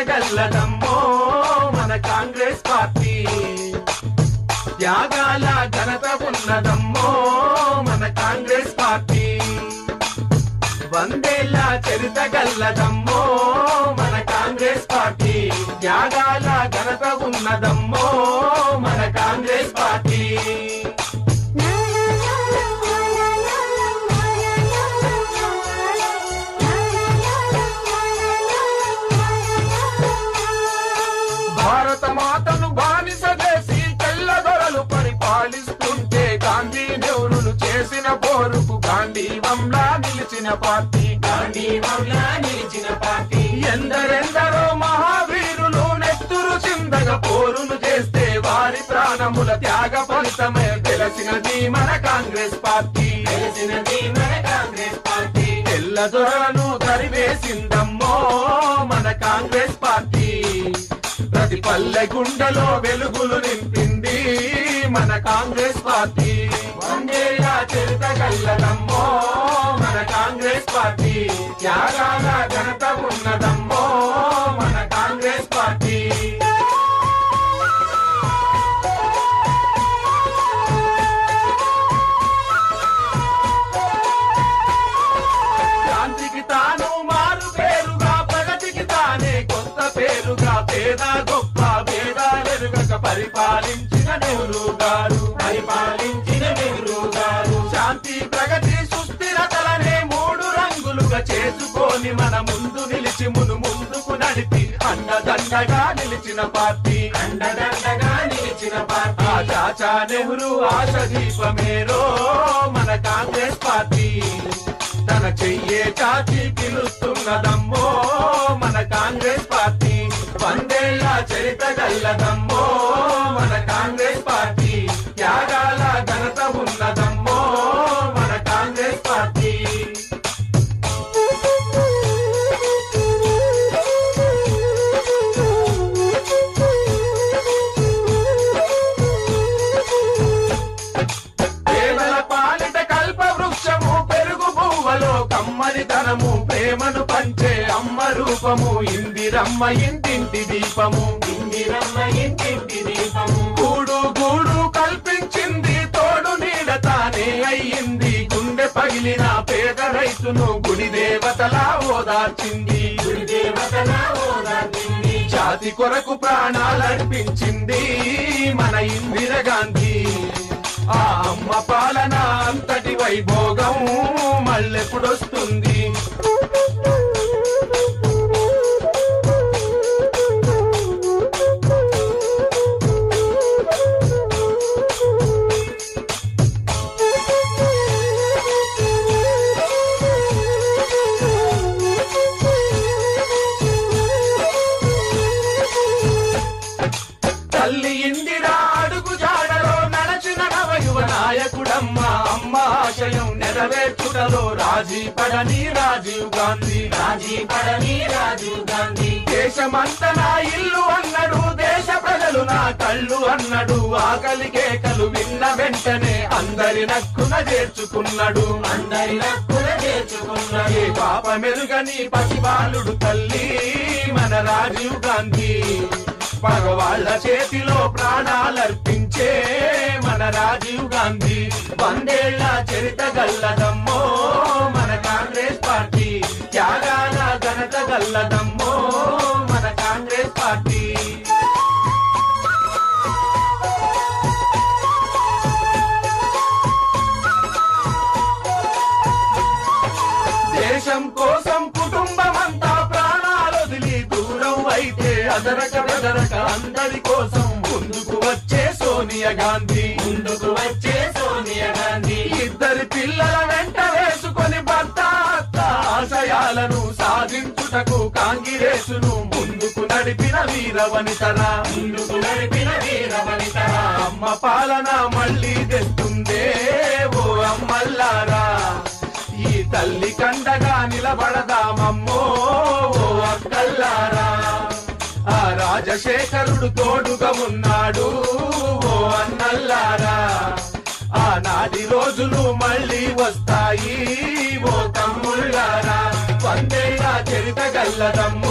గల్లదమ్మో మన కాంగ్రెస్ పార్టీ. త్యాగాల ఘనత ఉన్నదమ్మో మన కాంగ్రెస్ పార్టీ. వందేళ్ళ చరిత గల్లదమ్మో మన కాంగ్రెస్ పార్టీ. త్యాగాల ఘనత ఉన్నదమ్మో మన కాంగ్రెస్ పార్టీ. నిలిచిన పార్టీ. గాంధీవంలా నిలిచిన పార్టీ. ఎందరెందరో మహావీరులు నెత్తురు చిందగ పోరును చేస్తే వారి ప్రాణముల త్యాగ ఫలితమే. తెలిసినది మన కాంగ్రెస్ పార్టీ. తెలిసినది మన కాంగ్రెస్ పార్టీ. తెల్లదొరలను తరివేసిందమ్మో మన కాంగ్రెస్ పార్టీ. ప్రతి పల్లె గుండెలో వెలుగులు నింపింది మన కాంగ్రెస్ పార్టీ. వందేలా చరిత కల్లదమ్మో త్యాగాల ఘనత ఉన్నదమ్మో మన కాంగ్రెస్ పార్టీ. శాంతికి తాను మారు పేరుగా ప్రగతికి తానే కొత్త పేరుగా పేద గొప్ప భేదాలెరుగక పరిపాలించిన నెహ్రూ గారు. చేసుకొని మన ముందు నిలిచి మును ముందుకు నడిపి. అండదండగా నిలిచిన పార్టీ. అండదండగా నిలిచిన పార్టీ. ఆ చాచా నెహ్రూ ఆశ దీపమేరో మన కాంగ్రెస్ పార్టీ. తన చెయ్యే చాచి పిలుస్తున్నదమ్మో మన కాంగ్రెస్ పార్టీ. వందేళ్ళ చరిత గల్లదమ్మో రూపము ఇందిరమ్మ ఇంటింటి దీపము. ఇందిరమ్మ ఇంటింటి దీపము. గూడు గూడు కల్పించింది తోడు నీడ తానే అయ్యింది. గుండె పగిలిన పేద రైతును గుడి దేవతలా ఓదార్చింది. గుడి దేవతల ఓదార్చింది. జాతి కొరకు ప్రాణాలర్పించింది మన ఇందిర గాంధీ. ఆ అమ్మ పాలన అంతటి వైభోగం మళ్ళెప్పుడొస్తుంది? ఆశయం నెరవేర్చుటలో రాజీ పడని రాజీవ్ గాంధీ. రాజీ పడని రాజీవ్ గాంధీ. దేశమంత నా ఇల్లు అన్నడు దేశ ప్రజలు నా కళ్ళు అన్నడు. ఆకలి కేకలు విన్న వెంటనే అందరి నక్కున చేర్చుకున్నాడు. అందరి నక్కున చేర్చుకున్నాడు. పాప మెరుగని పసిబాలుడు తల్లి మన రాజీవ్ గాంధీ. మగవాళ్ళ చేతిలో ప్రాణాలర్పించే మన రాజీవ్ గాంధీ. వందేళ్ళ చరిత గల్లదమ్మో మన కాంగ్రెస్ పార్టీ. త్యాగాల ఘనత గల్లదమ్మో మన కాంగ్రెస్ పార్టీ. దేశం కోసం కుటుంబం అంతా ప్రాణాలొదిలి దూరం అయితే అదరక బెదరక అందరి కోసం ముందుకు వచ్చి సోనియా గాంధీ. ముందుకు వచ్చే సోనియా గాంధీ. ఇద్దరి పిల్లల వెంట వేసుకొని భర్త ఆశయాలను సాధించుటకు కాంగిరేసును ముందుకు నడిపిన వీరవనితరా. ముందుకు నడిపిన వీరవనితరా. అమ్మ పాలన మళ్ళీ తెస్తుందే ఓ అమ్మల్లారా. ఈ తల్లి కండగా నిలబడదామమ్మో ఓ అక్కల్లారా. ఆ రాజశేఖరుడు తోడుగా ఉన్నాడు. రోజులు మళ్ళీ వస్తాయి. ఓ తమ్ముళ్ళారా వందేళ్ళ చరిత గల్లదమ్మో